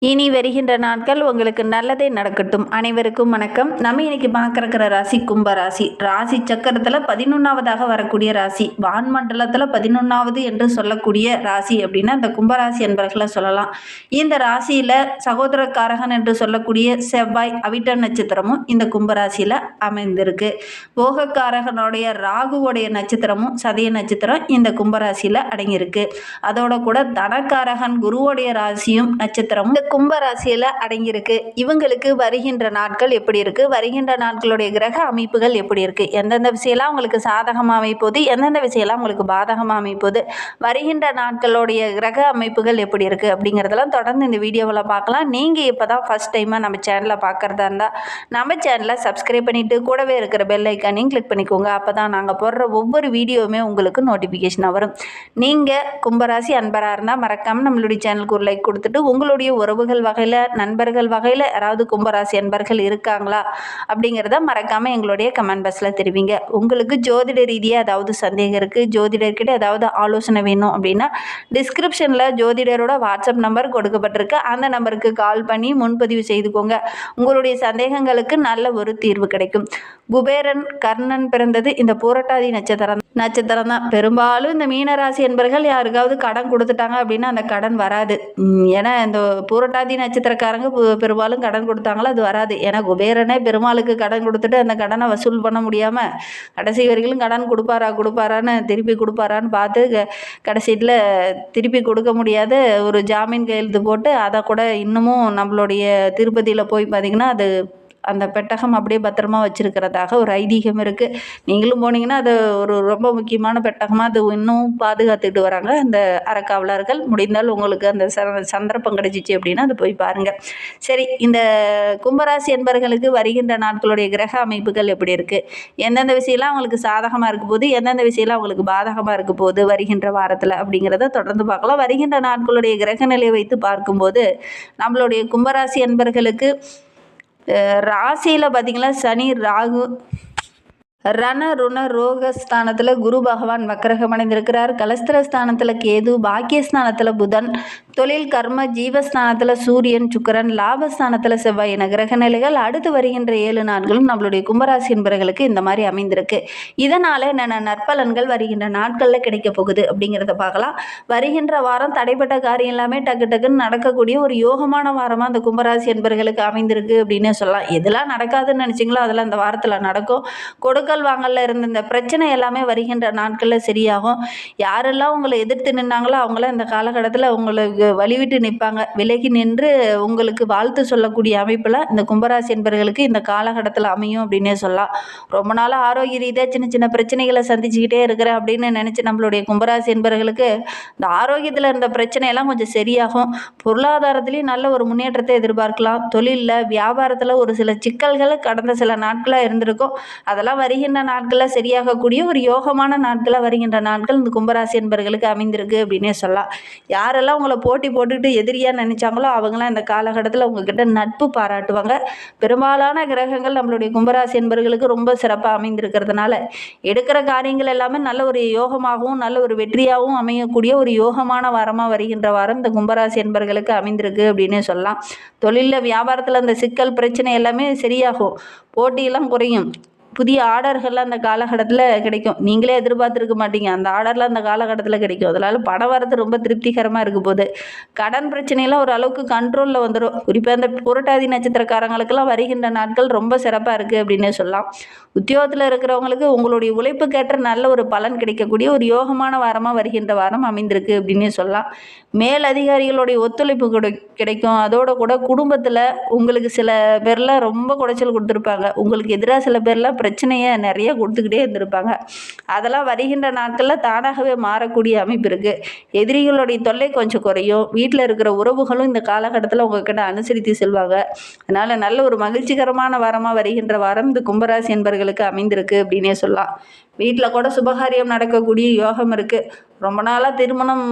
இனி வருகின்ற நாட்கள் உங்களுக்கு நல்லதே நடக்கட்டும். அனைவருக்கும் வணக்கம். நம்ம இன்னைக்கு பார்க்கறக்கிற ராசி கும்ப ராசி. ராசி சக்கரத்தில் பதினொன்றாவதாக வரக்கூடிய ராசி. வான்மண்டலத்தில் பதினொன்றாவது என்று சொல்லக்கூடிய ராசி அப்படின்னா இந்த கும்பராசி என்பர்களை சொல்லலாம். இந்த ராசியில் சகோதரக்காரகன் என்று சொல்லக்கூடிய செவ்வாய் அவிட்ட நட்சத்திரமும் இந்த கும்பராசியில் அமைந்திருக்கு. போகக்காரகனுடைய ராகுவோடைய நட்சத்திரமும் சதய நட்சத்திரம் இந்த கும்பராசியில் அடங்கியிருக்கு. அதோட கூட தனக்காரகன் குருவோடைய ராசியும் நட்சத்திரமும் கும்பராசியில் அடங்கியிருக்கு. இவங்களுக்கு வருகின்ற நாட்கள் எப்படி இருக்குது வருகின்ற நாட்களுடைய கிரக அமைப்புகள் எப்படி இருக்குது எந்தெந்த விஷயம்லாம் உங்களுக்கு சாதகமாக அமைப்போது எந்தெந்த விஷயம்லாம் உங்களுக்கு பாதகமாக அமைப்போது வருகின்ற நாட்களுடைய கிரக அமைப்புகள் எப்படி இருக்குது அப்படிங்கிறதெல்லாம் தொடர்ந்து இந்த வீடியோவில் பார்க்கலாம். நீங்கள் இப்போ தான் ஃபஸ்ட் டைமாக நம்ம சேனலை பார்க்குறதா இருந்தால் நம்ம சேனலை சப்ஸ்கிரைப் பண்ணிவிட்டு கூடவே இருக்கிற பெல் ஐக்கானையும் கிளிக் பண்ணிக்கோங்க. அப்போ தான் நாங்கள் போடுற ஒவ்வொரு வீடியோவுமே உங்களுக்கு நோட்டிஃபிகேஷனாக வரும். நீங்கள் கும்பராசி அன்பராக இருந்தால் மறக்காமல் நம்மளுடைய சேனலுக்கு ஒரு லைக் கொடுத்துட்டு உங்களுடைய உறவுகள் வகையில் நண்பர்கள் வகையில் யாராவது கும்பராசி அன்பர்கள் இருக்காங்களா அப்படிங்கிறத மறக்காமல் எங்களுடைய கமெண்ட் பாக்ஸில் தெரிவிங்க. உங்களுக்கு ஜோதிட ரீதியாக ஏதாவது சந்தேகம் இருக்குது ஜோதிடர்கிட்ட ஏதாவது ஆலோசனை வேணும் அப்படின்னா டிஸ்கிரிப்ஷனில் ஜோதிடரோட வாட்ஸ்அப் நம்பர் கொடுக்கப்பட்டிருக்கு. அந்த நம்பருக்கு கால் பண்ணி முன்பதிவு செய்துக்கோங்க. உங்களுடைய சந்தேகங்களுக்கு நல்ல ஒரு தீர்வு கிடைக்கும். குபேரன் கர்ணன் பிறந்தது இந்த பூரட்டாதி நட்சத்திரம் நட்சத்திரம் தான். பெரும்பாலும் இந்த மீனராசி என்பர்கள் யாருக்காவது கடன் கொடுத்துட்டாங்க அப்படின்னா அந்த கடன் வராது. ஏன்னா இந்த புரட்டாதி நட்சத்திரக்காரங்க பெரும்பாலும் கடன் கொடுத்தாங்களோ? அது வராது. ஏன்னா குபேரனே பெருமாளுக்கு கடன் கொடுத்துட்டு அந்த கடனை வசூல் பண்ண முடியாமல் கடைசி வரைக்கும் கடன் கொடுப்பாரா கொடுப்பாரான்னு திருப்பி கொடுப்பாரான்னு பார்த்து க- கடைசியில் திருப்பி கொடுக்க முடியாத ஒரு ஜாமீன் கையெழுத்து போட்டு அதை கூட இன்னமும் நம்மளுடைய திருப்பதியில் போய் பார்த்திங்கன்னா அது அந்த பெட்டகம் அப்படியே பத்திரமா வச்சிருக்கிறதாக ஒரு ஐதீகம் இருக்குது நீங்களும் போனீங்கன்னா அது ஒரு ரொம்ப முக்கியமான பெட்டகமாக அது இன்னும் பாதுகாத்துக்கிட்டு வராங்க. அந்த அறக்காவலர்கள் முடிந்தால் உங்களுக்கு அந்த சந்தர்ப்பம் கிடைச்சிச்சு அப்படின்னா அது போய் பாருங்கள் சரி இந்த கும்பராசி என்பர்களுக்கு வருகின்ற நாட்களுடைய கிரக அமைப்புகள் எப்படி இருக்குது எந்தெந்த விஷயம்லாம் அவங்களுக்கு சாதகமாக இருக்க போது எந்தெந்த விஷயம்லாம் அவங்களுக்கு பாதகமாக இருக்க போது வருகின்ற வாரத்தில் அப்படிங்கிறத தொடர்ந்து பார்க்கலாம். வருகின்ற நாட்களுடைய கிரக நிலையை வைத்து பார்க்கும்போது நம்மளுடைய கும்பராசி என்பர்களுக்கு ராசியில் பார்த்தீங்கன்னா சனி ராகு ரண ருண ரோகஸ்தானத்தில் குரு பகவான் வக்கரகம் அடைந்திருக்கிறார். கலஸ்திர ஸ்தானத்தில் கேது பாக்கியஸ்தானத்தில் புதன் தொழில் கர்ம ஜீவஸ்தானத்தில் சூரியன் சுக்கரன் லாபஸ்தானத்தில் செவ்வாய் என கிரக நிலைகள் அடுத்து வருகின்ற ஏழு நாட்களும் நம்மளுடைய கும்பராசி என்பவர்களுக்கு இந்த மாதிரி அமைந்திருக்கு. இதனால் என்னென்ன நற்பலன்கள் வருகின்ற நாட்களில் கிடைக்க போகுது அப்படிங்கிறத பார்க்கலாம். வருகின்ற வாரம் தடைப்பட்ட காரியம் எல்லாமே டக்கு டக்குன்னு நடக்கக்கூடிய ஒரு யோகமான வாரமாக அந்த கும்பராசி என்பவர்களுக்கு அமைந்திருக்கு அப்படின்னு சொல்லலாம். எதெல்லாம் நடக்காதுன்னு நினச்சிங்களோ அதெல்லாம் இந்த வாரத்தில் நடக்கும். கொடுக்கல் வாங்கல இருந்த இந்த பிரச்சனை எல்லாமே வருகின்ற நாட்களில் சரியாகும். யாரெல்லாம் உங்களை எதிர்த்து நின்னாங்களோ அவங்களாம் இந்த காலகட்டத்தில் உங்களுக்கு வழிவிட்டு நிற்பாங்க. விலகி நின்று உங்களுக்கு வாழ்த்து சொல்லக்கூடிய அமைப்பில் இந்த கும்பராசி என்பவர்களுக்கு இந்த காலகட்டத்தில் அமையும் அப்படின்னே சொல்லலாம். ரொம்ப நாளாக ஆரோக்கிய ரீதியாக சின்ன சின்ன பிரச்சனைகளை சந்திச்சுக்கிட்டே இருக்கிறேன் அப்படின்னு நினச்சி நம்மளுடைய கும்பராசி என்பவர்களுக்கு இந்த ஆரோக்கியத்தில் இருந்த பிரச்சனையெல்லாம் கொஞ்சம் சரியாகும். பொருளாதாரத்துலேயும் நல்ல ஒரு முன்னேற்றத்தை எதிர்பார்க்கலாம். தொழிலில் வியாபாரத்தில் ஒரு சில சிக்கல்கள் கடந்த சில நாட்களாக இருந்திருக்கும். அதெல்லாம் வருகின்ற நாட்களில் சரியாகக்கூடிய ஒரு யோகமான நாட்களாக வருகின்ற நாட்கள் இந்த கும்பராசி என்பவர்களுக்கு அமைந்திருக்கு அப்படின்னே சொல்லலாம். யாரெல்லாம் உங்களை போட்டு போட்டி போட்டுக்கிட்டு எதிரியாக நினச்சாங்களோ அவங்களாம் இந்த காலகட்டத்தில் உங்ககிட்ட நட்பு பாராட்டுவாங்க. பெரும்பாலான கிரகங்கள் நம்மளுடைய கும்பராசி என்பர்களுக்கு ரொம்ப சிறப்பாக அமைந்திருக்கிறதுனால எடுக்கிற காரியங்கள் எல்லாமே நல்ல ஒரு யோகமாகவும் நல்ல ஒரு வெற்றியாகவும் அமையக்கூடிய ஒரு யோகமான வாரமாக வருகின்ற வாரம் இந்த கும்பராசி என்பவர்களுக்கு அமைந்திருக்கு அப்படின்னு சொல்லலாம். தொழிலில் வியாபாரத்தில் அந்த சிக்கல் பிரச்சனை எல்லாமே சரியாகும். போட்டியெல்லாம் குறையும். புதிய ஆர்டர்கள்லாம் அந்த காலகட்டத்தில் கிடைக்கும். நீங்களே எதிர்பார்த்துருக்க மாட்டீங்க. அந்த ஆர்டர்லாம் அந்த காலகட்டத்தில் கிடைக்கும். அதனால் படம் வரது ரொம்ப திருப்திகரமாக இருக்க போகுது கடன் பிரச்சனையெல்லாம் ஓரளவுக்கு கண்ட்ரோலில் வந்துடும் குறிப்பாக இந்த புரட்டாதி நட்சத்திரக்காரங்களுக்கெல்லாம் வருகின்ற நாட்கள் ரொம்ப சிறப்பாக இருக்குது அப்படின்னு சொல்லலாம். உத்தியோகத்தில் இருக்கிறவங்களுக்கு உங்களுடைய உழைப்புக்கேற்ற நல்ல ஒரு பலன் கிடைக்கக்கூடிய ஒரு யோகமான வாரமாக வருகின்ற வாரம் அமைந்திருக்கு அப்படின்னு சொல்லலாம். மேல் அதிகாரிகளுடைய ஒத்துழைப்பு கிடை கிடைக்கும். அதோட கூட குடும்பத்தில் உங்களுக்கு சில பேர்லாம் ரொம்ப குடைச்சல் கொடுத்துருப்பாங்க. உங்களுக்கு எதிராக சில பேர்லாம் பிரச்சனையை நிறைய கொடுத்துக்கிட்டே இருந்திருப்பாங்க. அதெல்லாம் வருகின்ற நாட்களில் தானாகவே மாறக்கூடிய அமைப்பு இருக்குது எதிரிகளுடைய தொல்லை கொஞ்சம் குறையும். வீட்டில் இருக்கிற உறவுகளும் இந்த காலகட்டத்தில் உங்ககிட்ட அனுசரித்து செல்வாங்க. அதனால் நல்ல ஒரு மகிழ்ச்சிகரமான வாரமாக வருகின்ற வாரம் இந்த கும்பராசி என்பவர்களுக்கு அமைந்திருக்கு அப்படின்னே சொல்லலாம். வீட்டில் கூட சுபகாரியம் நடக்கக்கூடிய யோகம் இருக்குது ரொம்ப நாளாக திருமணம்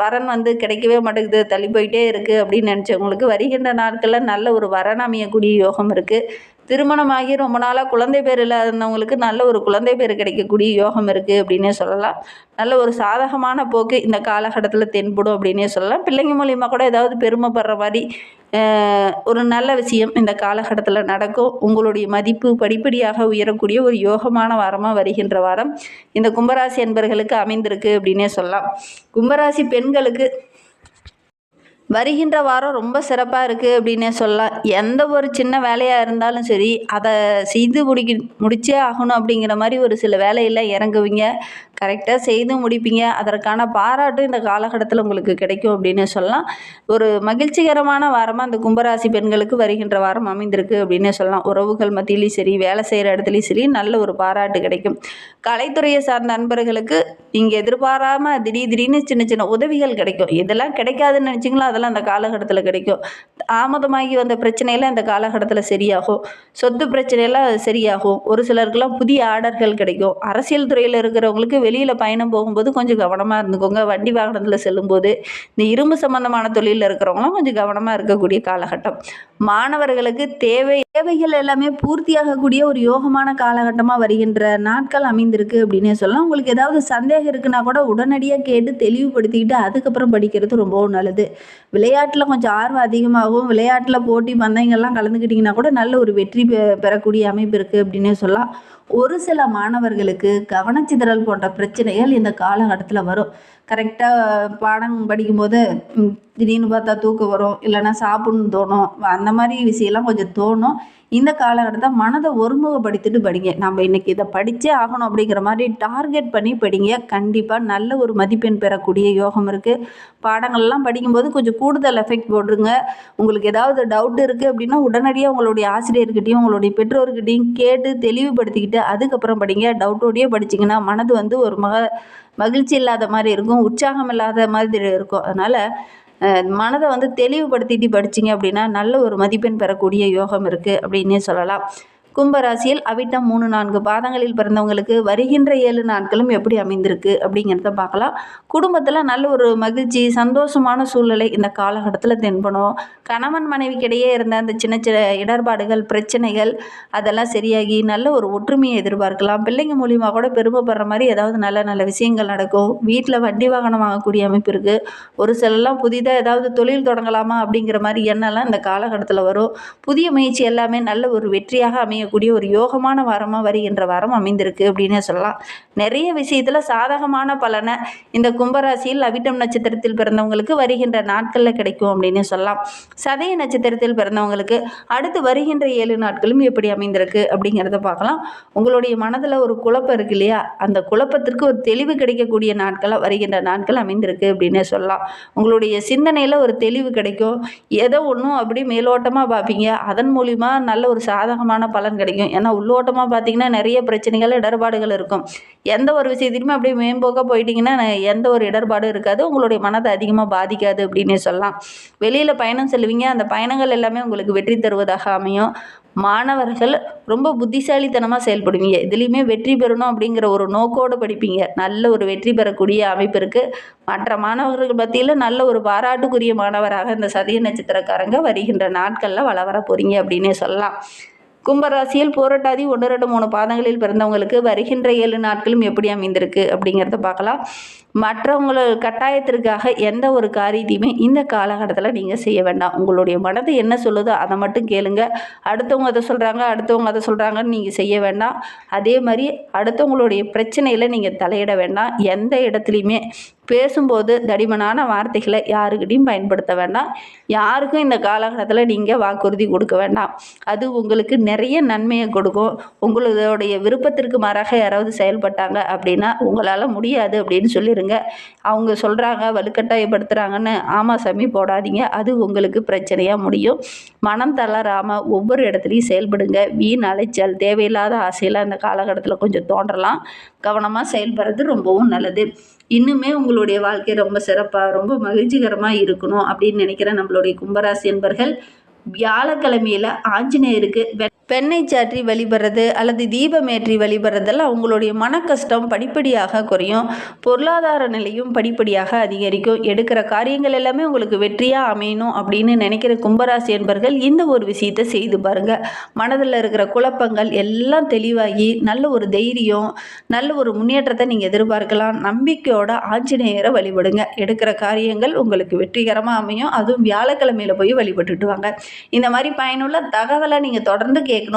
வரன் வந்து கிடைக்கவே மாட்டேங்குது. தள்ளி போயிட்டே இருக்குது அப்படின்னு நினச்சவங்களுக்கு வருகின்ற நாட்களில் நல்ல ஒரு வரன் அமையக்கூடிய யோகம் இருக்குது திருமணமாகி ரொம்ப நாளாக குழந்தை பேர் இல்லாதவங்களுக்கு நல்ல ஒரு குழந்தை பேர் கிடைக்கக்கூடிய யோகம் இருக்குது அப்படின்னே சொல்லலாம். நல்ல ஒரு சாதகமான போக்கு இந்த காலகட்டத்தில் தென்படும் அப்படின்னே சொல்லலாம். பிள்ளைங்க மூலியமாக கூட ஏதாவது பெருமைப்படுற மாதிரி ஒரு நல்ல விஷயம் இந்த காலகட்டத்தில் நடக்கும். உங்களுடைய மதிப்பு படிப்படியாக உயரக்கூடிய ஒரு யோகமான வாரமாக வருகின்ற வாரம் இந்த கும்பராசி என்பர்களுக்கு அமைந்திருக்கு அப்படின்னே சொல்லலாம். கும்பராசி பெண்களுக்கு வருகின்ற வாரம் ரொம்ப சிறப்பாக இருக்குது அப்படின்னே சொல்லலாம். எந்த ஒரு சின்ன வேலையாக இருந்தாலும் சரி அதை செய்து முடிக்க முடிச்சே ஆகணும் அப்படிங்கிற மாதிரி ஒரு சில வேலையில் இறங்குவீங்க. கரெக்டாக செய்து முடிப்பீங்க. அதற்கான பாராட்டும் இந்த காலகட்டத்தில் உங்களுக்கு கிடைக்கும் அப்படின்னு சொல்லலாம். ஒரு மகிழ்ச்சிகரமான வாரமாக அந்த கும்பராசி பெண்களுக்கு வருகின்ற வாரம் அமைந்திருக்கு அப்படின்னே சொல்லலாம். உறவுகள் மத்தியிலையும் சரி வேலை செய்கிற இடத்துலையும் சரி நல்ல ஒரு பாராட்டு கிடைக்கும். கலைத்துறையை சார்ந்த நண்பர்களுக்கு நீங்கள் எதிர்பாராமல் திடீர் திடீர்னு சின்ன சின்ன உதவிகள் கிடைக்கும். இதெல்லாம் கிடைக்காதுன்னு நினச்சிங்களோ அதெல்லாம் அந்த காலகட்டத்தில் கிடைக்கும். தாமதமாகி வந்த பிரச்சனையெல்லாம் இந்த காலகட்டத்தில் சரியாகும். சொத்து பிரச்சனையெல்லாம் சரியாகும். ஒரு சிலருக்குலாம் புதிய ஆர்டர்கள் கிடைக்கும். அரசியல் துறையில் இருக்கிறவங்களுக்கு வெளியில் பயணம் போகும்போது கொஞ்சம் கவனமாக இருந்துக்கோங்க. வண்டி வாகனத்தில் செல்லும்போது இந்த இரும்பு சம்பந்தமான தொழிலில் இருக்கிறவங்களாம் கொஞ்சம் கவனமாக இருக்கக்கூடிய காலகட்டம். மாணவர்களுக்கு தேவை தேவைகள் எல்லாமே பூர்த்தியாகக்கூடிய ஒரு யோகமான காலகட்டமாக வருகின்ற நாட்கள் அமைந்திருக்கு அப்படின்னே சொல்லலாம். உங்களுக்கு ஏதாவது சந்தேகம் இருக்குன்னா கூட உடனடியாக கேட்டு தெளிவுபடுத்திக்கிட்டு அதுக்கப்புறம் படிக்கிறது ரொம்பவும் நல்லது. விளையாட்டில் கொஞ்சம் ஆர்வம் அதிகமாகவும் விளையாட்டில் போட்டி பந்தயங்கள்லாம் கலந்துக்கிட்டிங்கன்னா கூட நல்ல ஒரு வெற்றி பெ- பெறக்கூடிய அமைப்பு இருக்குது அப்படின்னே சொல்லலாம். ஒரு சில மாணவர்களுக்கு கவனச்சிதறல் போன்ற பிரச்சனைகள் இந்த காலகட்டத்தில் வரும். கரெக்டாக பாடம் படிக்கும்போது திடீர்னு பார்த்தா தூக்கம் வரும் இல்லைன்னா சாப்பிட்ணுன்னு தோணும். அந்த மாதிரி விஷயம்லாம் கொஞ்சம் தோணும். இந்த காலகட்டத்தை மனதை ஒருமுகப்படுத்திட்டு படிங்க. நம்ம இன்னைக்கு இதை படித்தே ஆகணும் அப்படிங்கிற மாதிரி டார்கெட் பண்ணி படிங்க. கண்டிப்பாக நல்ல ஒரு மதிப்பெண் பெறக்கூடிய யோகம் இருக்குது பாடங்கள்லாம் படிக்கும்போது கொஞ்சம் கூடுதல் எஃபெக்ட் போடுங்க உங்களுக்கு ஏதாவது டவுட் இருக்குது அப்படின்னா உடனடியாக உங்களுடைய ஆசிரியர்கிட்டையும் உங்களுடைய பெற்றோர்கிட்டையும் கேட்டு தெளிவுபடுத்திக்கிட்டு அதுக்கப்புறம் படிங்க. டவுட்டோடையே படிச்சிங்கன்னா மனது வந்து ஒரு மக மகிழ்ச்சி இல்லாத மாதிரி இருக்கும் உற்சாகம் இல்லாத மாதிரி இருக்கும். அதனால் மனதை வந்து தெளிவுபடுத்திட்டு படிச்சிங்க அப்படின்னா நல்ல ஒரு மதிப்பெண் பெறக்கூடிய யோகம் இருக்குது அப்படின்னே சொல்லலாம். கும்பராசியில் அவிட்டம் மூணு நான்கு பாதங்களில் பிறந்தவங்களுக்கு வருகின்ற ஏழு நாட்களும் எப்படி அமைந்திருக்கு அப்படிங்கிறத பார்க்கலாம். குடும்பத்தில் நல்ல ஒரு மகிழ்ச்சி சந்தோஷமான சூழ்நிலை இந்த காலகட்டத்தில் தென்படும். கணவன் மனைவிக்கிடையே இருந்த அந்த சின்ன சின்ன இடர்பாடுகள் பிரச்சனைகள் அதெல்லாம் சரியாகி நல்ல ஒரு ஒற்றுமையை எதிர்பார்க்கலாம். பிள்ளைங்க மூலியமாக கூட பெருமைப்படுற மாதிரி ஏதாவது நல்ல நல்ல விஷயங்கள் நடக்கும். வீட்டில் வண்டி வாகனம் வாங்கக்கூடிய அமைப்பு இருக்குது ஒரு சிலர்லாம் புதிதாக ஏதாவது தொழில் தொடங்கலாமா அப்படிங்கிற மாதிரி எண்ணம்லாம் இந்த காலகட்டத்தில் வரும். புதிய முயற்சி எல்லாமே நல்ல ஒரு வெற்றியாக அமையக்கூடிய ஒரு யோகமான வாரமாக வருகின்ற வாரம் அமைந்திருக்கு அப்படின்னே சொல்லலாம். நிறைய விஷயத்தில் சாதகமான பலனை இந்த கும்பராசியில் அவிட்டம் நட்சத்திரத்தில் பிறந்தவங்களுக்கு வருகின்ற நாட்களில் கிடைக்கும் அப்படின்னே சொல்லலாம். சதய நட்சத்திரத்தில் பிறந்தவங்களுக்கு அடுத்து வருகின்ற ஏழு நாட்களும் எப்படி அமைந்திருக்கு அப்படிங்கிறத பார்க்கலாம். உங்களுடைய மனதில் ஒரு குழப்பம் இருக்கு இல்லையா? அந்த குழப்பத்திற்கு ஒரு தெளிவு கிடைக்கக்கூடிய நாட்களாக வருகின்ற நாட்கள் அமைந்திருக்கு அப்படின்னே சொல்லலாம். உங்களுடைய சிந்தனையில் ஒரு தெளிவு கிடைக்கும். ஏதோ ஒன்றும் அப்படி மேலோட்டமாக பார்ப்பீங்க. அதன் மூலிமா நல்ல ஒரு சாதகமான பலன் கிடைக்கும். ஏன்னா உள்ளோட்டமாக பார்த்தீங்கன்னா நிறைய பிரச்சனைகள் இடர்பாடுகள் இருக்கும். எந்த ஒரு விஷயத்திலுமே அப்படியே மேம்போக்காக போயிட்டீங்கன்னா எந்த ஒரு இடர்பாடும் இருக்காது. உங்களுடைய மனதை அதிகமாக பாதிக்காது அப்படின்னே சொல்லலாம். வெளியில் பயணம் செல்வீங்க அந்த பயணங்கள் எல்லாமே உங்களுக்கு வெற்றி தருவதாக அமையும். மாணவர்கள் ரொம்ப புத்திசாலித்தனமாக செயல்படுவீங்க. இதுலேயுமே வெற்றி பெறணும் அப்படிங்கிற ஒரு நோக்கோடு படிப்பீங்க. நல்ல ஒரு வெற்றி பெறக்கூடிய அமைப்பு இருக்குது மற்ற மாணவர்கள் மத்தியில் நல்ல ஒரு பாராட்டுக்குரிய மாணவராக இந்த சதய நட்சத்திரக்காரங்க வருகின்ற நாட்களில் வள வர போகிறீங்க அப்படின்னே சொல்லலாம். கும்பராசியில் போராட்டாதி ஒன்று ரெண்டு மூணு பாதங்களில் பிறந்தவங்களுக்கு வருகின்ற ஏழு நாட்களும் எப்படி அமைந்திருக்கு அப்படிங்கிறத பார்க்கலாம். மற்றவங்கள கட்டாயத்திற்காக எந்த ஒரு காரியத்தையுமே இந்த காலகட்டத்தில் நீங்கள் செய்ய வேண்டாம். உங்களுடைய மனது என்ன சொல்லுதோ அதை மட்டும் கேளுங்க. அடுத்தவங்க அதை சொல்கிறாங்க அடுத்தவங்க அதை சொல்கிறாங்கன்னு நீங்கள் செய்ய வேண்டாம். அதே மாதிரி அடுத்தவங்களுடைய பிரச்சனையில் நீங்கள் தலையிட வேண்டாம். எந்த இடத்துலையுமே பேசும்போது தடிமனான வார்த்தைகளை யாருக்கிட்டையும் பயன்படுத்த வேண்டாம். யாருக்கும் இந்த காலகட்டத்தில் நீங்கள் வாக்குறுதி கொடுக்க வேண்டாம். அது உங்களுக்கு நிறைய நன்மையை கொடுக்கும். உங்களுடைய விருப்பத்திற்கு மாறாக யாராவது செயல்பட்டாங்க அப்படின்னா உங்களால் முடியாது அப்படின்னு சொல்லிடுங்க அவங்க சொல்கிறாங்க வலுக்கட்டாயப்படுத்துகிறாங்கன்னு ஆமாம் சாமி போடாதீங்க. அது உங்களுக்கு பிரச்சனையாக முடியும். மனம் தளராமல் ஒவ்வொரு இடத்துலையும் செயல்படுங்க. வீண் அலைச்சல் தேவையில்லாத ஆசையெல்லாம் இந்த காலகட்டத்தில் கொஞ்சம் தோன்றலாம். கவனமாக செயல்படுறது ரொம்பவும் நல்லது. இன்னுமே உங்களுடைய வாழ்க்கை ரொம்ப சிறப்பாக ரொம்ப மகிழ்ச்சிகரமாக இருக்கணும் அப்படின்னு நினைக்கிற நம்மளுடைய கும்பராசி என்பர்கள் வியாழக்கிழமையில் ஆஞ்சநேயருக்கு வெ பெண்ணை சாற்றி வழிபடுறது அல்லது தீபமேற்றி வழிபடுறதெல்லாம் அவங்களுடைய மன கஷ்டம் படிப்படியாக குறையும். பொருளாதார நிலையும் படிப்படியாக அதிகரிக்கும். எடுக்கிற காரியங்கள் எல்லாமே உங்களுக்கு வெற்றியாக அமையணும் அப்படின்னு நினைக்கிற கும்பராசி என்பர்கள் இந்த ஒரு விஷயத்தை செய்து பாருங்கள் மனதில் இருக்கிற குழப்பங்கள் எல்லாம் தெளிவாகி நல்ல ஒரு தைரியம் நல்ல ஒரு முன்னேற்றத்தை நீங்கள் எதிர்பார்க்கலாம். நம்பிக்கையோட ஆஞ்சநேயரை வழிபடுங்க. எடுக்கிற காரியங்கள் உங்களுக்கு வெற்றிகரமாக அமையும். அதுவும் வியாழக்கிழமையில போய் வழிபட்டுட்டு வாங்க. இந்த மாதிரி பயனுள்ள தகவலை நீங்கள் தொடர்ந்து கே